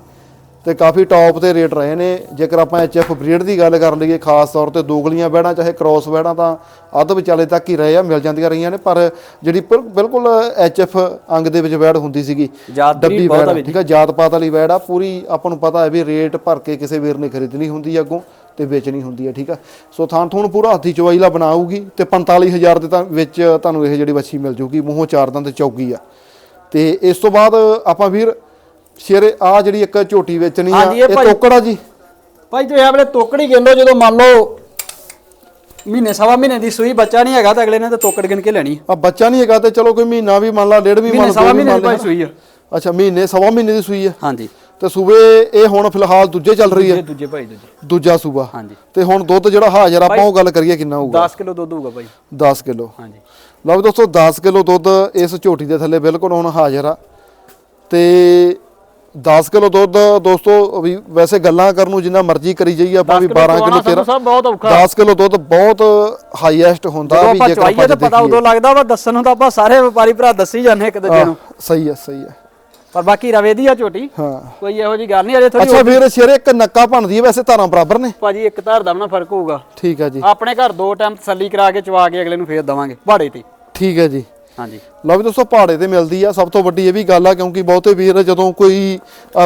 ਤੇ ਕਾਫੀ ਟੌਪ ਤੇ ਰੇਟ ਰਹੇ ਨੇ। ਜੇਕਰ ਆਪਾਂ ਐਚਐਫ ਬਰੀਡ ਦੀ ਗੱਲ ਕਰ ਲਈਏ ਖਾਸ ਤੌਰ ਤੇ ਦੋਗਲੀਆਂ ਬੈੜਾਂ ਚਾਹੇ ਕ੍ਰੋਸ ਬੈੜਾਂ ਤਾਂ ਅੱਧ ਵਿਚਾਲੇ ਤੱਕ ਹੀ ਰਹੇ ਆ ਮਿਲ ਜਾਂਦੀਆਂ ਰਹੀਆਂ ਨੇ ਪਰ ਜਿਹੜੀ ਬਿਲ- ਬਿਲਕੁਲ ਐਚਐਫ ਅੰਗ ਦੇ ਵਿੱਚ ਬੈੜ ਹੁੰਦੀ ਸੀਗੀ ਡੱਬੀ ਬੈੜ ਠੀਕ ਆ ਜਾਤ ਪਾਤ ਵਾਲੀ ਬੈੜ ਆ ਪੂਰੀ ਆਪਾਂ ਨੂੰ ਪਤਾ ਹੈ ਵੀ ਰੇਟ ਭਰ ਕੇ ਕਿਸੇ ਵੀਰ ਨੇ ਖਰੀਦਣੀ ਹੁੰਦੀ ਅੱਗੋਂ। ਤੇ ਵੇਚਣੀ ਹੁੰਦੀ ਹੈ ਠੀਕ ਆ? ਸੋ ਥਾਂ ਥੂਣ ਪੂਰਾ ਹੱਥੀ ਚਵਾਈ ਲਾ ਬਣਾਊਗੀ ਤੇ 45000 ਦੇ ਤਾਂ ਵਿੱਚ ਤੁਹਾਨੂੰ ਇਹ ਜਿਹੜੀ ਵੱਛੀ ਮਿਲ ਜੂਗੀ ਮੂੰਹੋਂ ਚਾਰ ਦੰਦ ਚੌਗੀ ਆ। ਤੇ ਇਸ ਤੋਂ ਬਾਅਦ ਆਪਾਂ ਵੀਰ ਸ਼ੇਰੇ ਆ ਜਿਹੜੀ ਇੱਕ ਝੋਟੀ ਵੇਚਣੀ ਆ ਇਹ ਟੋਕੜਾ ਜੀ। ਭਾਈ ਤੁਸੀਂ ਆਪਣੇ ਗਿਣ ਲਓ ਜਦੋਂ ਮੰਨ ਲਓ ਮਹੀਨੇ ਸਵਾ ਮਹੀਨੇ ਦੀ ਸੂਈ ਬੱਚਾ ਨਹੀਂ ਹੈਗਾ ਤਾਂ ਅਗਲੇ ਨੇ ਤਾਂ ਤੋਕੜ ਗਿਣ ਕੇ ਲੈਣੀ ਆ। ਬੱਚਾ ਨਹੀਂ ਹੈਗਾ ਤੇ ਚਲੋ ਕੋਈ ਮਹੀਨਾ ਵੀ ਮੰਨ ਲਾ ਡੇਢ ਵੀ ਮੰਨ ਮਹੀਨੇ ਲਾ ਸਵਾ ਮਹੀਨੇ ਦੀ ਸੂਈ ਆ। ਅੱਛਾ ਮਹੀਨੇ ਸਵਾ ਮਹੀਨੇ ਦੀ ਸੂਈ ਆ। ਹਾਂਜੀ। ਤੇ ਸੂਬੇ ਇਹ ਹੁਣ ਫਿਲਹਾਲ ਦੂਜੇ ਚੱਲ ਰਹੀ ਹੈ। ਦੂਜੇ ਭਾਈ ਦੂਜੇ। ਦੂਜਾ ਸੂਬਾ। ਹਾਂਜੀ। ਤੇ ਹੁਣ ਦੁੱਧ ਜਿਹੜਾ ਹਾਜ਼ਰ ਆਪਾਂ ਉਹ ਗੱਲ ਕਰੀਏ ਕਿੰਨਾ ਹੋਊਗਾ। 10 ਕਿਲੋ ਦੁੱਧ ਹੋਊਗਾ ਭਾਈ। 10 ਕਿਲੋ। ਹਾਂਜੀ। ਲਓ ਵੀ ਦੋਸਤੋ 10 ਕਿਲੋ ਦੁੱਧ ਇਸ ਝੋਟੀ ਦੇ ਥੱਲੇ ਬਿਲਕੁਲ ਹੁਣ ਹਾਜ਼ਰ ਆ। ਤੇ 10 ਕਿਲੋ ਦੁੱਧ ਦੋਸਤੋ ਵੀ ਵੈਸੇ ਗੱਲਾਂ ਕਰਨ ਨੂੰ ਜਿੰਨਾ ਮਰਜ਼ੀ ਕਰੀ ਜਾਈਏ ਆਪਾਂ ਵੀ 12 ਕਿਲੋ 13 ਸਭ ਬਹੁਤ ਔਖਾ। 10 ਕਿਲੋ ਦੁੱਧ ਬਹੁਤ ਹਾਈਐਸਟ ਹੁੰਦਾ ਵੀ ਆਪਾਂ ਜੇਕਰ ਚਵਾਈਏ ਆਪਾਂ ਤਾਂ ਪਤਾ। ਉਦੋਂ ਲੱਗਦਾ ਵਾ ਦੱਸਣ ਨੂੰ ਤਾਂ ਆਪਾਂ ਸਾਰੇ ਵਪਾਰੀ ਭਰਾ ਦੱਸੀ ਜਾਂਦੇ ਇੱਕ ਦੂਜੇ ਨੂੰ। ਸਹੀ ਹੈ ਸਹੀ ਹੈ। ਪਰ ਬਾਕੀ ਰਵੇ ਦੀ ਆ ਝੋਟੀ। ਹਾਂ। ਕੋਈ ਇਹੋ ਜੀ ਗੱਲ ਨਹੀਂ ਅਜੇ ਥੋੜੀ ਅੱਛਾ ਵੀਰ ਸ਼ੇਰੇ ਇੱਕ ਨੱਕਾ ਹੈ ਵੈਸੇ ਧਾਰਾਂ ਬਰਾਬਰ ਨੇ। ਭਾਜੀ ਇੱਕ ਧਾਰ ਦਾ ਨਾ ਫ਼ਰਕ ਹੋਊਗਾ। ਠੀਕ ਹੈ ਜੀ। ਆਪਣੇ ਘਰ ਦੋ ਟਾਈਮ ਤਸੱਲੀ ਕਰਾ ਕੇ ਚਵਾ ਕੇ ਅਗਲੇ ਨੂੰ ਫੇਰ ਦਵਾਂਗੇ ਪਹਾੜੇ ਤੇ। ਠੀਕ ਹੈ ਜੀ। ਹਾਂਜੀ। ਲਓ ਵੀ ਦੋਸਤੋ ਪਹਾੜੇ ਤੇ ਮਿਲਦੀ ਆ। ਸਭ ਤੋਂ ਵੱਡੀ ਇਹ ਵੀ ਗੱਲ ਆ ਕਿਉਂਕਿ ਬਹੁਤੇ ਵੀਰ ਜਦੋਂ ਕੋਈ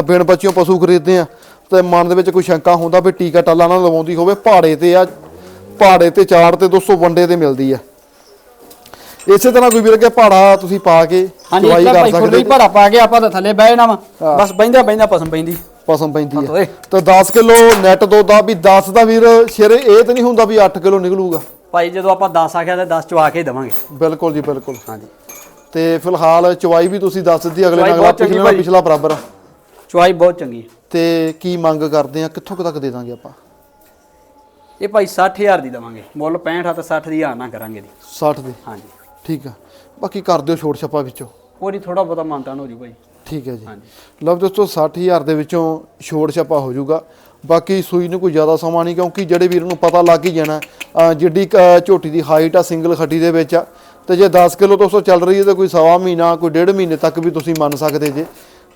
ਬਿਨ ਬੱਚਿਓ ਪਸ਼ੂ ਖਰੀਦਦੇ ਆ ਤੇ ਮਨ ਦੇ ਵਿੱਚ ਕੋਈ ਸ਼ੰਕਾ ਹੁੰਦਾ ਵੀ ਟੀਕਾ ਟਾਲਾ ਨਾ ਲਵਾਉਂਦੀ ਹੋਵੇ ਪਹਾੜੇ ਤੇ ਆ ਪਹਾੜੇ ਤੇ ਚਾੜ ਤੇ ਦੋਸਤੋ ਵੰਡੇ ਤੇ ਮਿਲਦੀ ਆ। ਇਸੇ ਤਰ੍ਹਾਂ ਕੋਈ ਵੀਰ ਕੇ ਪਹਾੜਾ ਤੁਸੀਂ ਪਾ ਕੇ ਹਾਂਜੀ ਇੱਕ ਕਰ ਭਾਈ ਸਕਦੇ ਖੁਰਲੀ ਭਾੜਾ ਪਾ ਕੇ ਆਪਾਂ ਤਾਂ ਥੱਲੇ ਬਹਿ ਜਾਣਾ ਵਾ। ਬਸ ਬੈਂਦਾ ਬੈਂਦਾ ਪਸਮ ਪੈਂਦੀ। ਪਸਮ ਪੈਂਦੀ ਓਏ। ਤੇ 10 ਕਿਲੋ ਨੈਟ ਦੁੱਧ ਆ ਵੀ 10 ਦਾ ਵੀਰ ਸ਼ੇਰੇ ਇਹ ਤੇ ਨਹੀਂ ਹੁੰਦਾ ਵੀ 8 ਕਿਲੋ ਨਿਕਲੂਗਾ। ਭਾਈ ਜਦੋਂ ਆਪਾਂ 10 ਆਖਿਆ ਤੇ 10 ਚਵਾ ਕੇ ਹੀ ਦਵਾਂਗੇ। ਬਿਲਕੁਲ ਜੀ ਬਿਲਕੁਲ। ਹਾਂਜੀ। ਤੇ ਫਿਲਹਾਲ ਚਵਾਈ ਵੀ ਤੁਸੀਂ ਦੱਸ ਦਿੱਤੀ ਅਗਲੇ ਨਾਲ ਪਿਛਲੇ ਨਾਲ। ਪਿਛਲਾ ਬਰਾਬਰ ਆ। ਚਵਾਈ ਬਹੁਤ ਚੰਗੀ ਹੈ। ਤੇ ਕੀ ਮੰਗ ਕਰਦੇ ਆ ਕਿੱਥੋਂ ਤੱਕ ਦੇ ਦਾਂਗੇ ਆਪਾਂ? ਇਹ ਭਾਈ 60000 ਦੀ ਦਵਾਂਗੇ। ਮੁੱਲ 65 ਆ ਤੇ 60 ਦੀ ਆ ਨਾ ਕਰਾਂਗੇ ਦੀ 60 ਦੇ। ਹਾਂਜੀ। ਠੀਕ ਆ। ਬਾਕੀ ਕਰ ਦਿਓ ਛੋਟ ਛੱਪਾ ਵਿੱਚੋਂ। ਉਹ ਨਹੀਂ ਥੋੜਾ ਬਹੁਤਾ ਮਾਨਤਾਨ ਹੋ ਜੂ ਭਾਈ। ਠੀਕ ਹੈ ਜੀ। ਲਓ ਦੋਸਤੋ 60000 ਦੇ ਵਿੱਚੋਂ ਛੋੜ ਛੱਪਾ ਹੋ ਜਾਊਗਾ ਬਾਕੀ ਸੂਈ ਨੂੰ ਕੋਈ ਜ਼ਿਆਦਾ ਸਮਾਂ ਨਹੀਂ ਕਿਉਂਕਿ ਜਿਹੜੇ ਵੀਰ ਨੂੰ ਪਤਾ ਲੱਗ ਹੀ ਜਾਣਾ ਜਿੱਡੀ ਝੋਟੀ ਦੀ ਹਾਈਟ ਆ ਸਿੰਗਲ ਖੱਟੀ ਦੇ ਵਿੱਚ ਆ। ਤੇ ਜੇ 10 ਕਿਲੋ ਦੋਸਤੋ ਚੱਲ ਰਹੀ ਹੈ ਤਾਂ ਕੋਈ ਸਵਾ ਮਹੀਨਾ ਕੋਈ ਡੇਢ ਮਹੀਨੇ ਤੱਕ ਵੀ ਤੁਸੀਂ ਮੰਨ ਸਕਦੇ ਜੇ।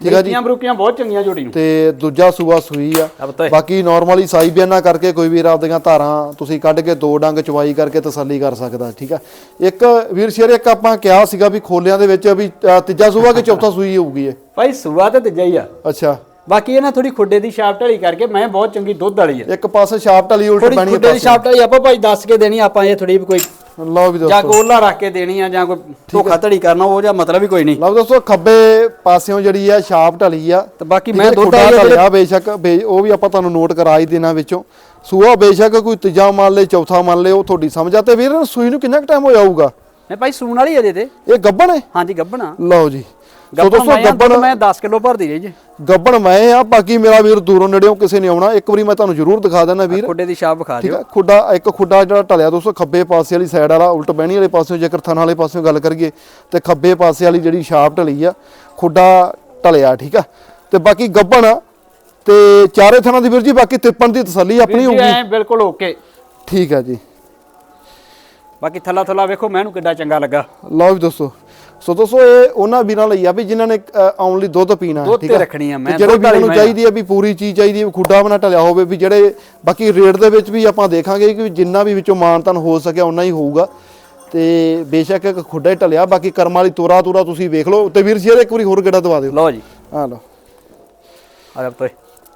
ਠੀਕ ਆ ਜੀ। ਬਰੀਕੀਆਂ ਬਰੂਕੀਆਂ ਬਹੁਤ ਚੰਗੀਆਂ ਨੂੰ। ਤੇ ਦੂਜਾ ਸੂਆ ਸੂਈ ਆ। ਬਾਕੀ ਨਾਰਮਲੀ ਸਾਈ ਬਿਆਨਾ ਕਰਕੇ ਕੋਈ ਵੀਰ ਆਪਦੀਆਂ ਧਾਰਾਂ ਤੁਸੀਂ ਕੱਢ ਕੇ ਦੋ ਡੰਗ ਚਵਾਈ ਕਰਕੇ ਤਸੱਲੀ ਕਰ ਸਕਦਾ ਠੀਕ ਆ। ਇੱਕ ਵੀਰ ਸ਼ੇਰ ਇੱਕ ਆਪਾਂ ਕਿਹਾ ਸੀਗਾ ਵੀ ਖੋਲਿਆਂ ਦੇ ਵਿੱਚ ਵੀ ਤੀਜਾ ਸੂਆ ਕਿ ਚੌਥਾ ਸੂਈ ਹੋਊਗੀ ਇਹ? ਭਾਈ ਸੁਆ ਤੇ ਤੀਜਾ ਹੀ ਆ। ਅੱਛਾ। ਬਾਕੀ ਇਹ ਨਾ ਥੋੜੀ ਖੁੱਡੇ ਦੀ ਛਾਪ ਢਲੀ ਕਰਕੇ ਮੈਂ ਬਹੁਤ ਚੰਗੀ ਦੁੱਧ ਵਾਲੀ ਆ। ਇੱਕ ਪਾਸੇ ਛਾਪ ਢਲੀ ਉਲਟ ਪੈਣੀ ਖੁੱਡੇ ਦੀ ਛਾਪ ਢਲੀ ਆਪਾਂ ਭਾਈ ਦੱਸ ਕੇ ਦੇਣੀ ਆਪਾਂ ਇਹ ਥੋੜੀ ਕੋਈ ਲਓ ਵੀ ਜਾਂ ਦੋਸਤੋ। ਗੋਲਾ ਰੱਖ ਕੇ ਦੇਣੀ ਆ ਜਾਂ ਕੋਈ ਧੋਖਾ ਧੜੀ ਕਰਨਾ ਉਹ ਜਾਂ ਮਤਲਬ ਹੀ ਕੋਈ ਨਹੀਂ। ਲਓ ਦੋਸਤੋ ਖੱਬੇ ਪਾਸਿਓਂ ਜਿਹੜੀ ਆ ਛਾਪ ਢਲੀ ਆ। ਤੇ ਬਾਕੀ ਮੈਂ ਦੁੱਧ ਆ ਜਿਹੜੇ- ਢਲਿਆ ਬੇਸ਼ੱਕ ਬੇ- ਉਹ ਵੀ ਆਪਾਂ ਤੁਹਾਨੂੰ ਨੋਟ ਕਰਾ ਹੀ ਦੇਣਾ ਵਿੱਚੋਂ। ਸੂਆ ਬੇਸ਼ੱਕ ਕੋਈ ਤੀਜਾ ਮੰਨ ਲੇ ਚੌਥਾ ਮੰਨ ਲੇ ਉਹ ਤੁਹਾਡੀ ਸਮਝ ਆ। ਤੇ ਵੀਰ ਸੂਈ ਨੂੰ ਕਿੰਨਾ ਕੁ ਟਾਈਮ ਹੋ ਜਾਊਗਾ ਮੈਂ ਭਾਈ ਸੂਣ ਵਾਲੀ ਅਜੇ ਤੇ। ਇਹ ਗੱਬਣ ਹੈ? ਹਾਂਜੀ ਗੱਬਣਾ ਲਓ ਜੀ। ਸੋ ਗੱਬਣ ਦੋਸਤੋ ਆ, ਗੱਬਣ ਮੈਂ 10 ਕਿਲੋ ਭਰਦੀ ਰਹੀ ਜੀ। ਗੱਬਣ ਮੈਂ ਆ ਬਾਕੀ ਮੇਰਾ ਵੀਰ ਦੂਰੋਂ ਨੇੜਿਓਂ ਕਿਸੇ ਨੇ ਆਉਣਾ ਇੱਕ ਵਾਰੀ ਮੈਂ ਤੁਹਾਨੂੰ ਜ਼ਰੂਰ ਦਿਖਾ ਦੇਣਾ ਵੀਰ। ਖੁੱਡੇ ਦੀ ਛਾਪ ਵਿਖਾ ਠੀਕ ਦਿਓ। ਆ ਖੁੱਡਾ ਇੱਕ ਖੁੱਡਾ ਜਿਹੜਾ ਢਲਿਆ ਦੋਸਤੋ ਖੱਬੇ ਪਾਸੇ ਵਾਲੀ ਸਾਈਡ ਵਾਲਾ ਉਲਟ ਬਹਿਣੀ ਵਾਲੇ ਪਾਸਿਓਂ ਜੇਕਰ ਥਣ ਵਾਲੇ ਪਾਸਿਓਂ ਗੱਲ ਕਰੀਏ ਤੇ ਖੱਬੇ ਪਾਸੇ ਵਾਲੀ ਜਿਹੜੀ ਛਾਪ ਢਲੀ ਆ ਖੁੱਡਾ ਢਲਿਆ ਠੀਕ ਆ। ਤੇ ਬਾਕੀ ਗੱਬਣ ਤੇ ਚਾਰੇ ਥਾਂ ਦੀ ਵੀਰ ਜੀ ਬਾਕੀ ਤਿੱਪਣ ਦੀ ਤਸੱਲੀ ਆਪਣੀ ਹੋਊਗੀ। ਬਿਲਕੁਲ ਓਕੇ। ਠੀਕ ਹੈ ਜੀ। ਬਾਕੀ ਥੱਲਾ ਥੱਲਾ ਵੇਖੋ ਮੈਨੂੰ ਕਿੱਡਾ ਚੰਗਾ ਲੱਗਾ। ਲਓ ਵੀ ਦੋਸਤੋ ਸੋ ਦੋਸਤੋ ਇਹ ਉਹਨਾਂ ਵੀਰਾਂ ਲਈ ਆ ਵੀ ਜਿਨ੍ਹਾਂ ਨੇ ਆਉਣ ਲਈ ਦੁੱਧ ਪੀਣਾ ਦੁੱਧ ਤੇ ਆ? ਰੱਖਣੀ ਆ ਮੈਂ, ਜਿਹੜੇ ਵੀਰਾਂ ਨੂੰ ਚਾਹੀਦੀ ਆ ਵੀ ਪੂਰੀ ਚੀਜ਼ ਚਾਹੀਦੀ ਹੈ ਖੁੱਡਾ ਬਣਾ ਟਲਿਆ ਹੋਵੇ ਵੀ ਜਿਹੜੇ ਬਾਕੀ ਰੇਟ ਦੇ ਵਿੱਚ ਵੀ ਆਪਾਂ ਦੇਖਾਂਗੇ ਕਿ ਜਿੰਨਾ ਵੀ ਵਿੱਚੋਂ ਮਾਨਤਨ ਹੋ ਸਕਿਆ ਉਨਾ ਹੀ ਹੋਊਗਾ। ਤੇ ਬੇਸ਼ੱਕ ਇੱਕ ਖੁੱਡਾ ਹੀ ਟਲਿਆ ਬਾਕੀ ਕਰਮ ਵਾਲੀ ਤੋਰਾ ਤੋਰਾ ਤੁਸੀਂ ਵੇਖ ਲਓ। ਤੇ ਵੀਰ ਜੀ ਇਹਦਾ ਇੱਕ ਵਾਰੀ ਹੋਰ ਗੇੜਾ ਦਵਾ ਦਿਓ। ਲਓ ਜੀ। ਆ ਲਓ। ਆ ਜਾ ਤੋਏ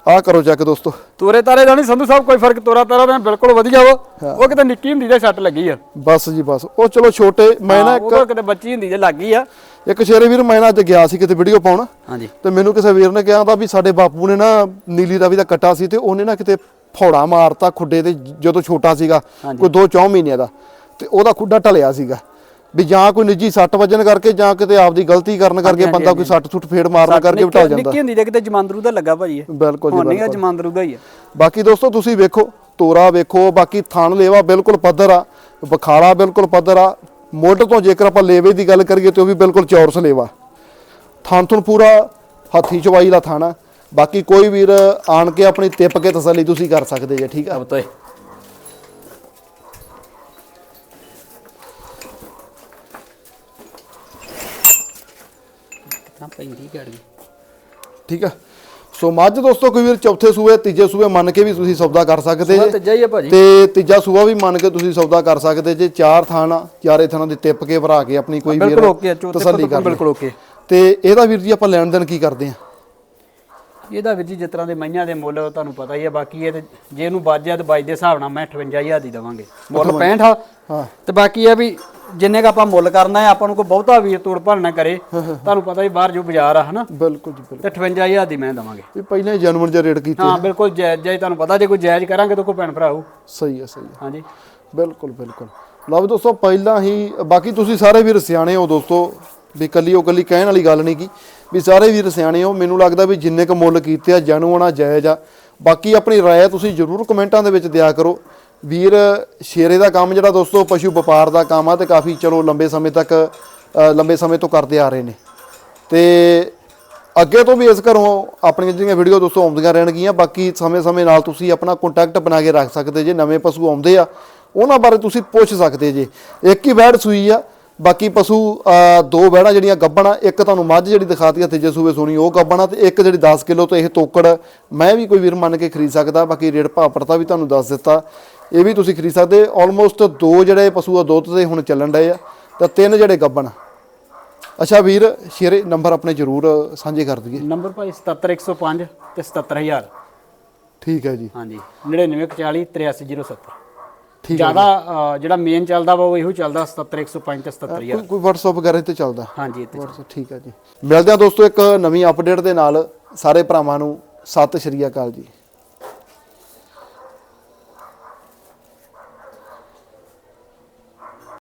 ਆ ਕਰੋ ਚੈੱਕ ਦੋਸਤੋ। ਤੋਰੇ ਤਾਰੇ ਦਾ ਨਹੀਂ ਸੰਧੂ ਸਾਹਿਬ ਕੋਈ ਫ਼ਰਕ ਤੋਰਾ ਤਾਰਾ ਦਾ ਬਿਲਕੁਲ ਵਧੀਆ ਵਾ। ਉਹ ਕਿਤੇ ਨਿੱਕੀ ਹੁੰਦੀ ਦੇ ਸੱਟ ਲੱਗੀ ਆ। ਬਸ ਜੀ ਬਸ ਉਹ ਚਲੋ ਛੋਟੇ ਮੈਂ ਨਾ ਇੱਕ ਕਿਤੇ ਬੱਚੀ ਹੁੰਦੀ ਜੇ ਲੱਗੀ ਆ। ਇੱਕ ਸ਼ੇਰੇ ਵੀਰ ਮੈਂ ਨਾ ਅੱਜ ਗਿਆ ਸੀ ਕਿਤੇ ਵੀਡੀਓ ਪਾਉਣ। ਹਾਂਜੀ। ਤੇ ਮੈਨੂੰ ਕਿਸੇ ਵੀਰ ਨੇ ਕਿਹਾ ਤਾਂ ਵੀ ਸਾਡੇ ਬਾਪੂ ਨੇ ਨਾ ਨੀਲੀ ਰਾਵੀ ਦਾ ਕੱਟਾ ਸੀ ਤੇ ਉਹਨੇ ਨਾ ਕਿਤੇ ਫੌੜਾ ਮਾਰਤਾ ਖੁੱਡੇ ਤੇ ਜਦੋਂ ਛੋਟਾ ਸੀਗਾ ਕੋਈ 2-4 ਮਹੀਨਿਆਂ ਦਾ। ਤੇ ਉਹਦਾ ਖੁੱਡਾ ਟਲਿਆ ਸੀਗਾ। ਵੀ ਜਾਂ ਕੋਈ ਨਿੱਜੀ ਸੱਟ ਵੱਜਣ ਕਰਕੇ ਜਾਂ ਕਿਤੇ ਆਪਦੀ ਗਲਤੀ ਕਰਨ ਕਰਕੇ ਬੰਦਾ ਕੋਈ ਸੱਟ ਸੁੱਟ ਫੇੜ ਮਾਰਨ ਕਰਕੇ ਵੀ ਟਲ ਜਾਂਦਾ। ਨਿੱਕੀ ਹੁੰਦੀ ਕਿਤੇ ਜਮਾਂਦਰੂ ਦਾ ਲੱਗਾ ਭਾਜੀ ਇਹ। ਬਿਲਕੁਲ ਜੀ ਹੁਣ ਨਹੀਂ ਆ ਜਮਾਂਦਰੂ ਦਾ ਹੀ ਆ। ਬਾਕੀ ਦੋਸਤੋ ਤੁਸੀਂ ਵੇਖੋ ਤੋਰਾ ਵੇਖੋ ਬਾਕੀ ਥਣ ਲੇਵਾ ਬਿਲਕੁਲ ਪੱਧਰ ਆ ਬਖਾਲਾ ਬਿਲਕੁਲ ਪੱਧਰ ਆ। ਮੁੱਢ ਤੋਂ ਜੇਕਰ ਆਪਾਂ ਲੇਵੇ ਦੀ ਗੱਲ ਕਰੀਏ ਤੇ ਉਹ ਵੀ ਬਿਲਕੁਲ ਚੌਰਸ ਲੇਵਾ। ਥਣ ਥਣ ਪੂਰਾ ਹੱਥੀ ਚਵਾਈ ਦਾ ਥਣ ਆ। ਬਾਕੀ ਕੋਈ ਵੀਰ ਆਣ ਕੇ ਆਪਣੀ ਤਿੱਪ ਕੇ ਤਸੱਲੀ ਤੁਸੀਂ ਕਰ ਸਕਦੇ ਜੇ ਠੀਕ ਆ? ਪੈਂਦੀ ਗਾੜੀ। ਠੀਕ ਆ। ਸੋ ਮੱਝ ਦੋਸਤੋ ਕੋਈ ਵੀਰ ਚੌਥੇ ਸੂਏ ਤੀਜੇ ਸੂਏ ਮੰਨ ਕੇ ਵੀ ਤੁਸੀਂ ਸੌਦਾ ਕਰ ਸਕਦੇ ਜੇ। ਤੇ ਜਾਈਏ ਭਾਜੀ। ਤੇ ਤੀਜਾ ਸੂਆ ਵੀ ਮੰਨ ਕੇ ਤੁਸੀਂ ਸੌਦਾ ਕਰ ਸਕਦੇ ਜੇ। ਚਾਰ ਥਾਂ ਆ ਚਾਰੇ ਥਾਂ ਦੀ ਤਿੱਪ ਕੇ ਭਰਾ ਕੇ ਆਪਣੀ ਕੋਈ ਬਿਲਕੁਲ ਓਕੇ ਆ ਵੀਰ ਤਸੱਲੀ ਕਰ ਬਿਲਕੁਲ ਓਕੇ ਤੇ ਇਹਦਾ ਵੀਰ ਜੀ ਆਪਾਂ ਲੈਣ ਦੇਣ ਕੀ ਕਰਦੇ ਆ? ਇਹਦਾ ਵੀਰ ਜੀ ਜਿਸ ਤਰ੍ਹਾਂ ਦੇ ਮਈਆਂ ਦੇ ਮੁੱਲ ਤੁਹਾਨੂੰ ਪਤਾ ਹੀ ਹੈ ਬਾਕੀ ਇਹ ਤੇ ਜੇ ਇਹਨੂੰ ਬਾਜਿਆ ਤੇ ਬਾਜ ਦੇ ਹਿਸਾਬ ਨਾਲ ਮੈਂ 58000 ਦੀ ਦਵਾਂਗੇ। ਮੁੱਲ 65 ਆ। ਹਾਂ। ਤੇ ਬਾਕੀ ਇਹ ਵੀ ਜਿੰਨੇ ਕ ਆਪਾਂ ਮੁੱਲ ਕਰਨਾ ਹੈ ਆਪਾਂ ਨੂੰ ਕੋਈ ਬਹੁਤਾ ਵੀਰ ਤੋੜ ਭੰਨ ਨਾ ਕਰੇ। ਤੁਹਾਨੂੰ ਪਤਾ ਹੀ ਬਾਹਰ ਜੋ ਬਾਜ਼ਾਰ ਆ ਹਨਾ? ਬਿਲਕੁਲ ਜੀ ਬਿਲਕੁਲ। ਤੇ 58000 ਦੀ ਮੈਂ ਦਵਾਂਗੇ। ਇਹ ਪਹਿਲਾਂ ਜਨਮਨ ਜੇ ਰੇਟ ਕੀਤੇ। ਹਾਂ ਬਿਲਕੁਲ ਜਾਇਜ਼ ਜਾਇਜ਼ ਤੁਹਾਨੂੰ ਪਤਾ ਜੇ ਕੋਈ ਜਾਇਜ਼ ਕਰਾਂਗੇ ਤਾਂ ਕੋਈ ਭੈਣ ਭਰਾ ਸਹੀ ਹੈ ਸਹੀ ਹੈ। ਹਾਂਜੀ। ਬਿਲਕੁਲ ਬਿਲਕੁਲ। ਲਓ ਵੀ ਦੋਸਤੋ ਪਹਿਲਾਂ ਹੀ ਬਾਕੀ ਤੁਸੀਂ ਸਾਰੇ ਵੀਰ ਸਿਆਣੇ ਹੋ ਦੋਸਤੋ ਵੀ ਕੱਲੀ ਉਹ ਕੱਲੀ ਕਹਿਣ ਵਾਲੀ ਗੱਲ ਨਹੀਂ ਕੀ। ਵੀ ਸਾਰੇ ਵੀਰ ਸਿਆਣੇ ਹੋ ਮੈਨੂੰ ਲੱਗਦਾ ਵੀ ਜਿੰਨੇ ਕ ਮੁੱਲ ਕੀਤੇ ਆ ਜਨੂਆਣਾ ਜਾਇਜ਼ ਆ। ਬਾਕੀ ਆਪਣੀ ਰਾਏ ਤੁਸੀਂ ਜਰੂਰ ਕਮੈਂਟਾਂ ਦੇ ਵਿੱਚ ਦਿਆ ਕਰੋ। ਵੀਰ, ਸ਼ੇਰੇ ਦਾ ਕੰਮ ਜਿਹੜਾ ਦੋਸਤੋ, ਪਸ਼ੂ ਵਪਾਰ ਦਾ ਕੰਮ ਆ ਤੇ ਕਾਫੀ ਚਲੋ ਲੰਬੇ ਸਮੇਂ ਤੱਕ ਲੰਬੇ ਸਮੇਂ ਤੋਂ ਕਰਦੇ ਆ ਰਹੇ ਨੇ। ਤੇ ਅੱਗੇ ਤੋਂ ਵੀ ਇਸ ਘਰੋਂ ਆਪਣੀਆਂ ਜਿਹੜੀਆਂ ਵੀਡੀਓ ਦੋਸਤੋ ਆਉਂਦੀਆਂ ਰਹਿਣਗੀਆਂ, ਬਾਕੀ ਸਮੇਂ-ਸਮੇਂ ਨਾਲ ਤੁਸੀਂ ਆਪਣਾ ਕੰਟੈਕਟ ਬਣਾ ਕੇ ਰੱਖ ਸਕਦੇ ਜੇ, ਨਵੇਂ ਪਸ਼ੂ ਆਉਂਦੇ ਆ, ਉਹਨਾਂ ਬਾਰੇ ਤੁਸੀਂ ਪੁੱਛ ਸਕਦੇ ਜੇ। ਇੱਕ ਹੀ ਵੈੜ ਸੂਈ ਆ ਬਾਕੀ ਪਸ਼ੂ ਦੋ ਵੈੜਾਂ ਜਿਹੜੀਆਂ ਗੱਬਣਾ ਇੱਕ ਤੁਹਾਨੂੰ ਮੱਝ ਜਿਹੜੀ ਦਿਖਾਤੀ ਆ ਤੀਜੇ ਸੂਵੇ ਸੋਣੀ ਉਹ ਗੱਬਣਾ ਤੇ ਇੱਕ ਜਿਹੜੀ 10 ਕਿਲੋ ਤੋਂ ਇਹ ਤੋਕੜ ਮੈਂ ਵੀ ਕੋਈ ਵੀਰ ਮੰਨ ਕੇ ਖਰੀਦ ਸਕਦਾ ਬਾਕੀ ਰੇਟ ਭਾਅ ਪੜਤਾ ਵੀ ਤੁਹਾਨੂੰ ਦੱਸ ਦਿੱਤਾ। ਇਹ ਵੀ ਤੁਸੀਂ ਖਰੀਦ ਸਕਦੇ ਆਲਮੋਸਟ ਦੋ ਜਿਹੜੇ ਪਸ਼ੂ ਆ ਦੁੱਧ ਦੇ ਹੁਣ ਚੱਲਣ ਡਏ ਆ ਤਾਂ ਤਿੰਨ ਜਿਹੜੇ ਗੱਬਣ। ਅੱਛਾ ਵੀਰ ਸ਼ੇਰੇ ਨੰਬਰ ਆਪਣੇ ਜ਼ਰੂਰ ਸਾਂਝੇ ਕਰ ਦਈਏ। ਨੰਬਰ ਭਾਈ 77105 ਤੇ 77000 ਠੀਕ ਹੈ ਜੀ। ਹਾਂਜੀ 9940 83070 ਠੀਕ ਜ਼ਿਆਦਾ ਜਿਹੜਾ ਮੇਨ ਚੱਲਦਾ ਵਾ ਉਹ ਇਹੋ ਚੱਲਦਾ 77105 ਤੇ 77000 ਕੋਈ ਕੋਈ WhatsApp ਵਗੈਰਾ ਤੇ ਚੱਲਦਾ? ਹਾਂਜੀ ਇੱਥੇ WhatsApp ਠੀਕ ਹੈ ਜੀ। ਮਿਲਦੇ ਹਾਂ ਦੋਸਤੋ ਇੱਕ ਨਵੀਂ ਅਪਡੇਟ ਦੇ ਨਾਲ। ਸਾਰੇ ਭਰਾਵਾਂ ਨੂੰ ਸਤਿ ਸ਼੍ਰੀ ਅਕਾਲ ਜੀ।